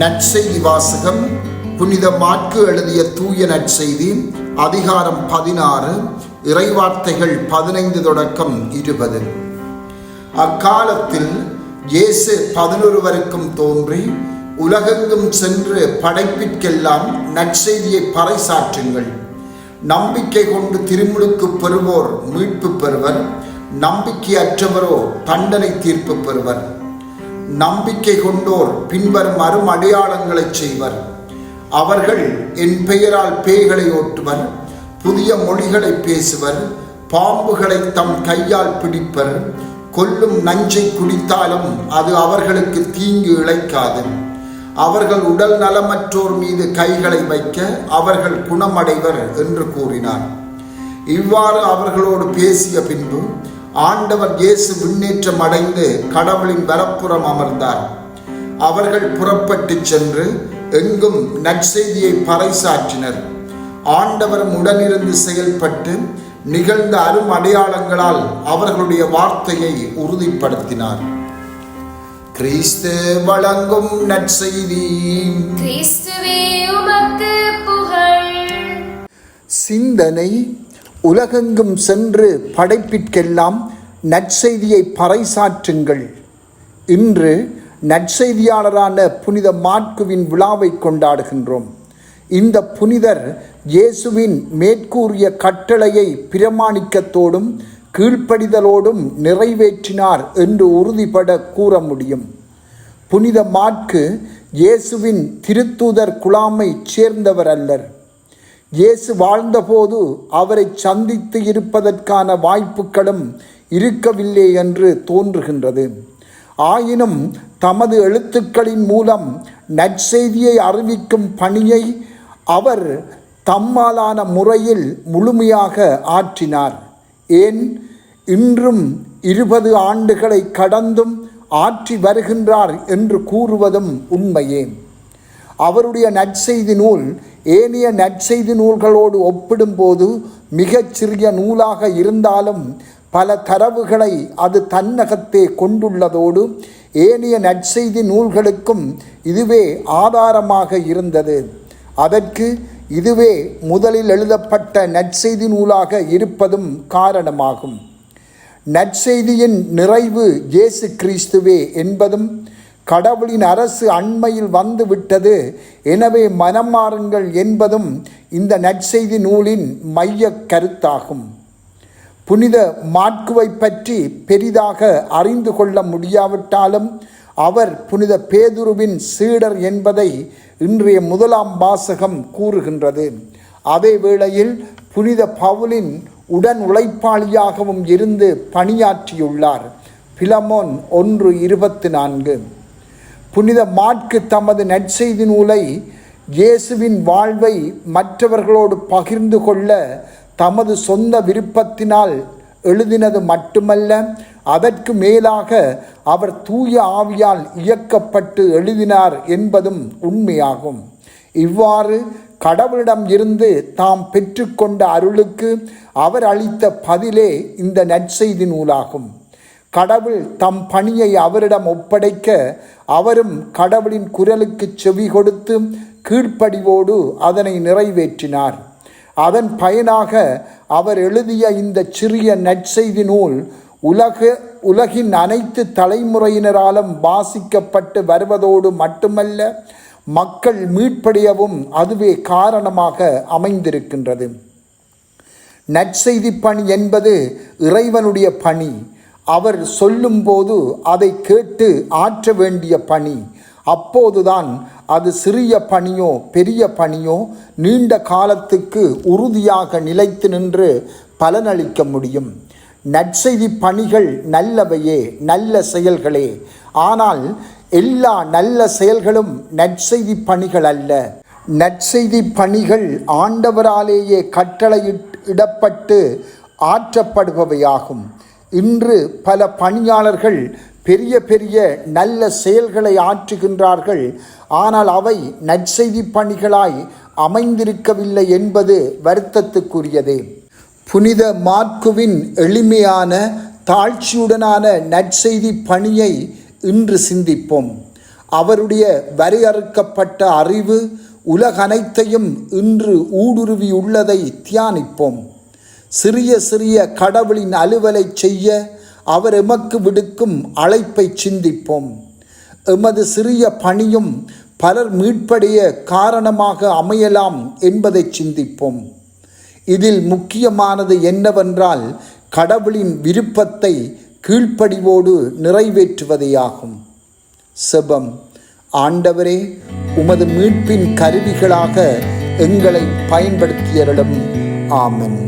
நற்செய்தி வாசகம் புனித மாற்கு எழுதிய தூய நற்செய்தி அதிகாரம் பதினாறு இறைவார்த்தைகள் பதினைந்து தொடக்கம் இருபது. அக்காலத்தில் இயேசு பதினொருவருக்கும் தோன்றி உலகெங்கும் சென்று படைப்பிற்கெல்லாம் நற்செய்தியை பறைசாற்றுங்கள். நம்பிக்கை கொண்டு திருமுழுக்கு பெறுவோர் மீட்பு பெறுவர் நம்பிக்கையற்றவரோ தண்டனை தீர்ப்பு பெறுவர். நம்பிக்கை கொண்டோர் பின்வரும் அரும் அடையாளங்களைச் செய்வர். அவர்கள் என் பெயரால் பேய்களை ஓட்டுவர் புதிய மொழிகளை பேசுவர் பாம்புகளை தம் கையால் பிடிப்பர். கொல்லும் நஞ்சை குடித்தாலும் அது அவர்களுக்கு தீங்கு இழைக்காது. அவர்கள் உடல் நலமற்றோர் மீது கைகளை வைக்க அவர்கள் குணமடைவர் என்று கூறினார். இவ்வாறு அவர்களோடு பேசிய பின்பு ஆண்டவர் இயேசு விண்ணேற்றம் அடைந்து கடவுளின் வரப்புறம் அமர்ந்தார். அவர்கள் புறப்பட்டுச் சென்று எங்கும் நற்செய்தியை பறைசாற்றினர். ஆண்டவரும் உடனிருந்து செயல்பட்டு நிகழ்ந்த அரும் அடையாளங்களால் அவர்களுடைய வார்த்தையை உறுதிப்படுத்தினார். கிறிஸ்து வழங்கும் நற்செய்தி. கிறிஸ்துவே உமக்கு புகழ். சிந்தனை உலகெங்கும் சென்று படைப்பிற்கெல்லாம் நற்செய்தியை பறைசாற்றுங்கள். இன்று நற்செய்தியாளரான புனித மாட்குவின் விழாவை கொண்டாடுகின்றோம். இந்த புனிதர் இயேசுவின் மேற்கூறிய கட்டளையை பிரமாணிக்கத்தோடும் கீழ்ப்படிதலோடும் நிறைவேற்றினார் என்று உறுதிபட கூற முடியும். புனித மாட்கு இயேசுவின் திருத்தூதர் குழாமை சேர்ந்தவர் அல்லர் இயேசு வாழ்ந்தபோது அவரை சந்தித்து இருப்பதற்கான வாய்ப்புகளும் இருக்கவில்லை என்று தோன்றுகின்றது. ஆயினும் தமது எழுத்துக்களின் மூலம் நற்செய்தியை அறிவிக்கும் பணியை அவர் தம்மாலான முறையில் முழுமையாக ஆற்றினார். ஏன்? இன்றும் இருபது ஆண்டுகளை கடந்தும் ஆற்றி வருகின்றார் என்று கூறுவதும் உண்மையே. அவருடைய நற்செய்தி நூல் ஏனைய நற்செய்தி நூல்களோடு ஒப்பிடும்போது மிகச்சிறிய நூலாக இருந்தாலும் பல தரவுகளை அது தன்னகத்தே கொண்டுள்ளதோடு ஏனைய நற்செய்தி நூல்களுக்கும் இதுவே ஆதாரமாக இருந்தது. அதற்கு இதுவே முதலில் எழுதப்பட்ட நற்செய்தி நூலாக இருப்பதும் காரணமாகும். நற்செய்தியின் நிறைவு இயேசு கிறிஸ்துவே என்பதும் கடவுளின் அரசு அண்மையில் வந்து விட்டது எனவே மனம் மாறுங்கள் என்பதும் இந்த நற்செய்தி நூலின் மைய கருத்தாகும். புனித மாட்குவை பற்றி பெரிதாக அறிந்து கொள்ள முடியாவிட்டாலும் அவர் புனித பேதுருவின் சீடர் என்பதை இன்றைய முதலாம் வாசகம் கூறுகின்றது. அதே வேளையில் புனித பவுலின் உடன் உழைப்பாளியாகவும் இருந்து பணியாற்றியுள்ளார். பிலமோன் ஒன்று இருபத்தி நான்கு. புனித மாட்கு தமது நற்செய்தி நூலை இயேசுவின் வாழ்வை மற்றவர்களோடு பகிர்ந்து கொள்ள தமது சொந்த விருப்பத்தினால் எழுதினது மட்டுமல்ல அதற்கு மேலாக அவர் தூய ஆவியால் இயக்கப்பட்டு எழுதினார் என்பதும் உண்மையாகும். இவ்வாறு கடவுளிடம் இருந்து தாம் பெற்றுக்கொண்ட அருளுக்கு அவர் அளித்த பதிலே இந்த நற்செய்தி நூலாகும். கடவுள் தம் பணியை அவரிடம் ஒப்படைக்க அவரும் கடவுளின் குரலுக்கு செவி கொடுத்து கீழ்ப்படிவோடு அதனை நிறைவேற்றினார். அதன் பயனாக அவர் எழுதிய இந்த சிறிய நற்செய்தி நூல் உலக உலகின் அனைத்து தலைமுறையினராலும் வாசிக்கப்பட்டு வருவதோடு மட்டுமல்ல மக்கள் மீட்படையவும் அதுவே காரணமாக அமைந்திருக்கின்றது. நற்செய்தி பணி என்பது இறைவனுடைய பணி. அவர் சொல்லும்போது அதை கேட்டு ஆற்ற வேண்டிய பணி. அப்போதுதான் அது சிறிய பணியோ பெரிய பணியோ நீண்ட காலத்துக்கு உறுதியாக நிலைத்து நின்று பலனளிக்க முடியும். நற்செய்தி பணிகள் நல்லவையே நல்ல செயல்களே. ஆனால் எல்லா நல்ல செயல்களும் நற்செய்தி பணிகள் அல்ல. நற்செய்தி பணிகள் ஆண்டவராலேயே கட்டளையிடப்பட்டு ஆற்றப்படுபவையாகும். இன்று பல பணியாளர்கள் பெரிய பெரிய நல்ல செயல்களை ஆற்றுகின்றார்கள். ஆனால் அவை நற்செய்தி பணிகளாய் அமைந்திருக்கவில்லை என்பது வருத்தத்துக்குரியதே. புனித மார்க்குவின் எளிமையான தாழ்ச்சியுடனான நற்செய்தி பணியை இன்று சிந்திப்போம். அவருடைய வரையறுக்கப்பட்ட அறிவு உலகனைத்தையும் இன்று ஊடுருவியுள்ளதை தியானிப்போம். சிறிய சிறிய கடவுளின் அலுவலை செய்ய அவர் எமக்கு விடுக்கும் அழைப்பை சிந்திப்போம். எமது சிறிய பணியும் பலர் மீட்படைய காரணமாக அமையலாம் என்பதை சிந்திப்போம். இதில் முக்கியமானது என்னவென்றால் கடவுளின் விருப்பத்தை கீழ்ப்படிவோடு நிறைவேற்றுவதேயாகும். செபம். ஆண்டவரே உமது மீட்பின் கருவிகளாக எங்களை பயன்படுத்தியரிடம் ஆமன்.